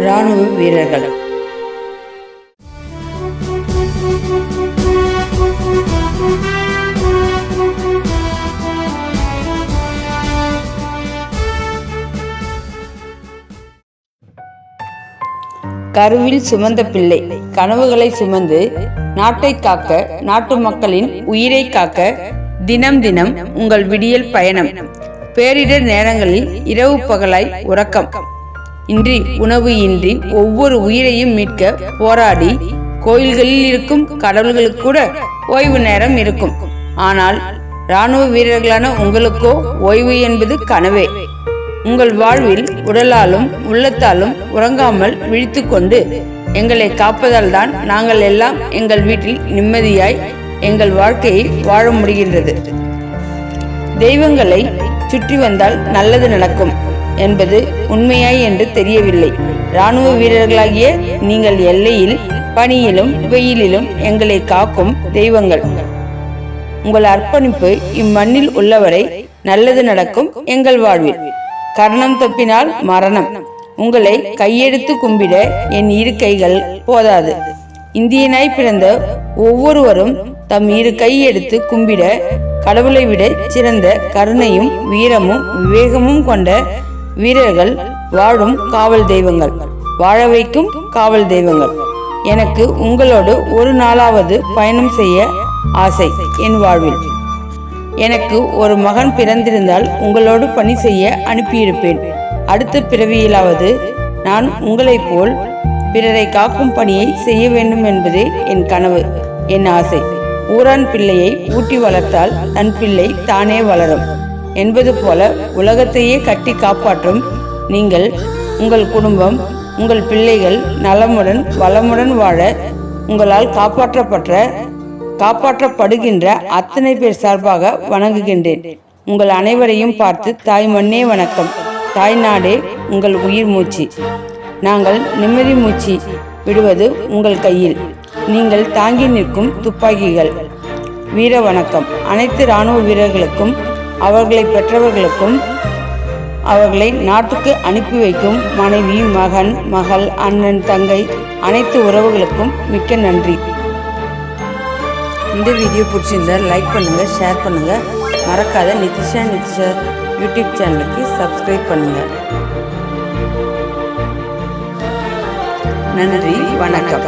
இராணுவ வீரர்கள். கருவில் சுமந்த பிள்ளை. கனவுகளை சுமந்து நாட்டை காக்க நாட்டு மக்களின் உயிரை காக்க தினம் தினம் உங்கள் விடியல் பயணம். பேரிடர் நேரங்களில் இரவு பகலாய் உறக்கம். இன்றி உணவு இன்றி ஒவ்வொரு உயிரையும் மீட்க போராடி கோயில்களில் இருக்கும் கடவுள்களுக்கு கூட ஓய்வு நேரம் இருக்கும். ஆனால் இராணுவ வீரர்களான உங்களுக்கோ ஓய்வு என்பது கனவே. உங்கள் வாழ்வில் உடலாலும் உள்ளத்தாலும் உறங்காமல் விழித்து கொண்டு எங்களை காப்பதால் தான் நாங்கள் எல்லாம் எங்கள் வீட்டில் நிம்மதியாய் எங்கள் வாழ்க்கையை வாழ முடிகின்றது. தெய்வங்களை சுற்றி வந்தால் நல்லது நடக்கும். என்பது உண்மையாய் என்று தெரியவில்லை. இராணுவ வீரர்களாகிய நீங்கள் எல்லையில் பனியிலும் வெயிலிலும் எங்களை காக்கும் தெய்வங்கள். உங்கள் அர்ப்பணிப்பு இம்மண்ணில் உள்ளவரை நல்லது நடக்கும் எங்கள் வாழ்வில். கர்ணம் தப்பினால் மரணம். உங்களை கையெடுத்து கும்பிட என் இரு கைகள் போதாது. இந்தியனாய் பிறந்த ஒவ்வொருவரும் தம் இரு கையெடுத்து கும்பிட கடவுளை விட சிறந்த கருணையும் வீரமும் விவேகமும் கொண்ட வீரர்கள் வாழும் காவல் தெய்வங்கள். வாழ வைக்கும் காவல் தெய்வங்கள். எனக்கு உங்களோடு ஒரு நாளாவது பயணம் செய்ய ஆசை என் வாழ்வில். எனக்கு ஒரு மகன் பிறந்திருந்தால் உங்களோடு பணி செய்ய அனுப்பியிருப்பேன். அடுத்த பிறவியிலாவது நான் உங்களைப் போல் பிறரை காக்கும் பணியை செய்ய வேண்டும் என்பதே என் கனவு என் ஆசை. ஊரான் பிள்ளையை ஊட்டி வளர்த்தால் தன் பிள்ளை தானே வளரும். என்பது போல உலகத்தையே கட்டி காப்பாற்றும் நீங்கள் உங்கள் குடும்பம் உங்கள் பிள்ளைகள் நலமுடன் வளமுடன் வாழ உங்களால் காப்பாற்றப்பட்ட காப்பாற்றப்படுகின்ற அத்தனை பேர் சார்பாக வணங்குகின்றேன். உங்கள் அனைவரையும் பார்த்து தாய் மண்ணே வணக்கம். தாய் நாடே உங்கள் உயிர் மூச்சு. நாங்கள் நிம்மதி மூச்சு விடுவது உங்கள் கையில். நீங்கள் தாங்கி நிற்கும் துப்பாக்கிகள். வீர வணக்கம். அனைத்து இராணுவ வீரர்களுக்கும் அவர்களை பெற்றவர்களுக்கும் அவர்களை நாட்டுக்கு அனுப்பி வைக்கும் மனைவி மகன் மகள் அண்ணன் தங்கை அனைத்து உறவுகளுக்கும் மிக்க நன்றி. இந்த வீடியோ பிடிச்சிருந்தா லைக் பண்ணுங்கள் ஷேர் பண்ணுங்கள் மறக்காத நிதிஷா நிதிஷா யூடியூப் சேனலுக்கு சப்ஸ்கிரைப் பண்ணுங்கள் நன்றி வணக்கம்.